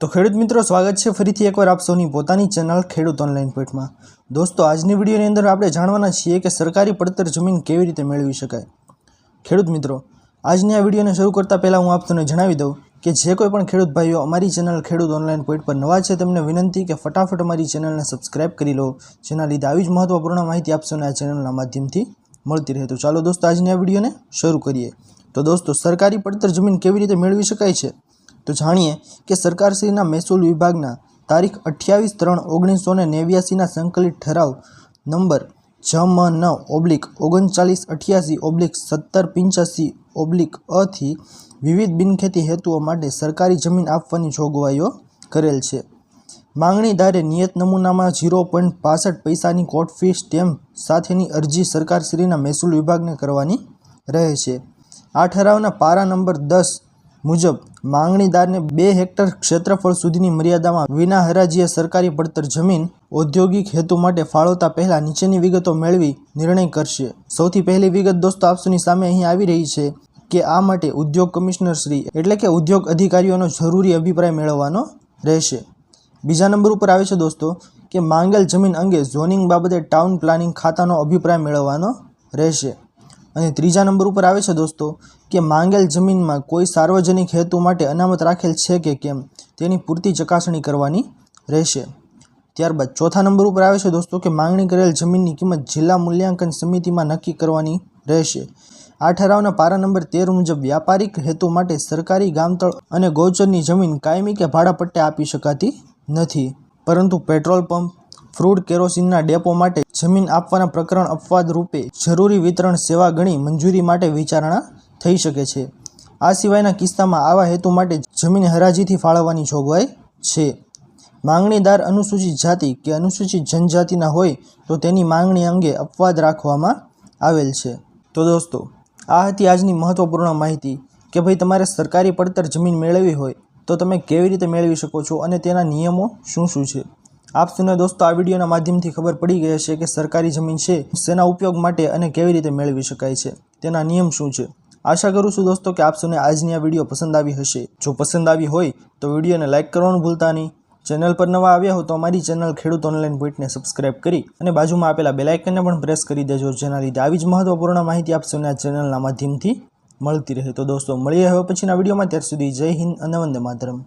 તો ખેડૂત મિત્રો, સ્વાગત છે ફરીથી એકવાર આપ સૌની પોતાની ચેનલ ખેડૂત ઓનલાઈન પેટમાં દોસ્તો, આજની વિડીયોની અંદર આપણે જાણવાના છીએ કે સરકારી પડતર જમીન કેવી રીતે મેળવી શકાય. ખેડૂત મિત્રો, આજની આ વિડીયોને શરૂ કરતાં પહેલાં હું આપ તમને જણાવી દઉં કે જે કોઈ પણ ખેડૂત ભાઈઓ અમારી ચેનલ ખેડૂત ઓનલાઈન પોઈન્ટ પર નવા છે, તેમને વિનંતી કે ફટાફટ અમારી ચેનલને સબસ્ક્રાઇબ કરી લો, જેના લીધે આવી જ મહત્વપૂર્ણ માહિતી આપશોને આ ચેનલના માધ્યમથી મળતી રહે. તો ચાલો દોસ્તો, આજની આ વિડીયોને શરૂ કરીએ. તો દોસ્તો, સરકારી પડતર જમીન કેવી રીતે મેળવી શકાય છે? તો જાણીએ કે સરકારશ્રીના મહેસૂલ વિભાગના તારીખ અઠ્યાવીસ ત્રણ ઓગણીસો ને નેવ્યાસીના સંકલિત ઠરાવ નંબર જમ ન ઓબ્લિક ઓગણચાલીસ અઠ્યાસી ઓબ્લિક સત્તર પંચ્યાસી ઓબ્લિક અથી વિવિધ બિનખેતી હેતુઓ માટે સરકારી જમીન આપવાની જોગવાઈઓ કરેલ છે. માંગણીદારે નિયત નમૂનામાં ઝીરો પોઈન્ટ પાસઠ પૈસાની કોર્ટ ફી સ્ટેમ્પ સાથેની અરજી સરકારશ્રીના મહેસૂલ વિભાગને કરવાની રહે છે. આ ઠરાવના પારા નંબર દસ મુજબ, માંગણીદારને બે હેક્ટર ક્ષેત્રફળ સુધીની મર્યાદામાં વિના હરાજીએ સરકારી પડતર જમીન ઔદ્યોગિક હેતુ માટે ફાળવતા પહેલા નીચેની વિગતો મેળવી નિર્ણય કરશે. સૌથી પહેલી વિગત દોસ્તો આપસુની સામે અહીં આવી રહી છે કે આ માટે ઉદ્યોગ કમિશનર શ્રી એટલે કે ઉદ્યોગ અધિકારીઓનો જરૂરી અભિપ્રાય મેળવવાનો રહેશે. બીજા નંબર ઉપર આવે છે દોસ્તો કે માંગેલ જમીન અંગે ઝોનિંગ બાબતે ટાઉન પ્લાનિંગ ખાતાનો અભિપ્રાય મેળવવાનો રહેશે. અને ત્રીજા નંબર ઉપર આવે છે દોસ્તો, કે માંગેલ જમીનમાં કોઈ સાર્વજનિક હેતુ માટે અનામત રાખેલ છે કે કેમ? તેની પૂરતી ચકાસણી કરવાની રહેશે. ત્યારબાદ ચોથા નંબર ઉપર આવે છે દોસ્તો, કે માંગણી કરેલ જમીનની કિંમત જિલ્લા મૂલ્યાંકન સમિતિમાં નક્કી કરવાની રહેશે. આ ઠરાવના પારા નંબર તેર મુજબ વ્યાપારિક હેતુ માટે સરકારી ગામતળ અને ગૌચરની જમીન કાયમી કે ભાડાપટ્ટે આપી શકાતી નથી. પરંતુ પેટ્રોલ પંપ ફ્રૂડ કેરોસીનના ડેપો માટે જમીન આપવાના પ્રકરણ અપવાદ રૂપે જરૂરી વિતરણ સેવા ગણી મંજૂરી માટે વિચારણા થઈ શકે છે. આ સિવાયના કિસ્સામાં આવા હેતુ માટે જમીન હરાજીથી ફાળવવાની જોગવાઈ છે. માંગણીદાર અનુસૂચિત જાતિ કે અનુસૂચિત જનજાતિના હોય તો તેની માંગણી અંગે અપવાદ રાખવામાં આવેલ છે. તો દોસ્તો, આ હતી આજની મહત્ત્વપૂર્ણ માહિતી કે ભાઈ તમારે સરકારી પડતર જમીન મેળવવી હોય તો તમે કેવી રીતે મેળવી શકો છો અને તેના નિયમો શું શું છે? આપ સૌને દોસ્તો, આ વિડીયોના માધ્યમથી ખબર પડી ગઈ હશે કે સરકારી જમીન છે શેના ઉપયોગ માટે અને કેવી રીતે મેળવી શકાય છે, તેના નિયમ શું છે? આશા કરું છું દોસ્તો કે આપ સૌને આજની આ વીડિયો પસંદ આવી હશે. જો પસંદ આવી હોય, તો વિડીયોને લાઇક કરવાનું ભૂલતા નહીં. ચેનલ પર નવા આવ્યા હો તો અમારી ચેનલ ખેડૂત ઓનલાઈન પોઈન્ટને સબસ્ક્રાઇબ કરી અને બાજુમાં આપેલા બેલાઇકનને પણ પ્રેસ કરી દેજો, જેના લીધે આવી જ મહત્વપૂર્ણ માહિતી આપ સૌને આ ચેનલના માધ્યમથી મળતી રહે. તો દોસ્તો, મળીએ હવે પછીના વિડીયોમાં. ત્યાર સુધી જય હિન્દ અને વંદે માતરમ.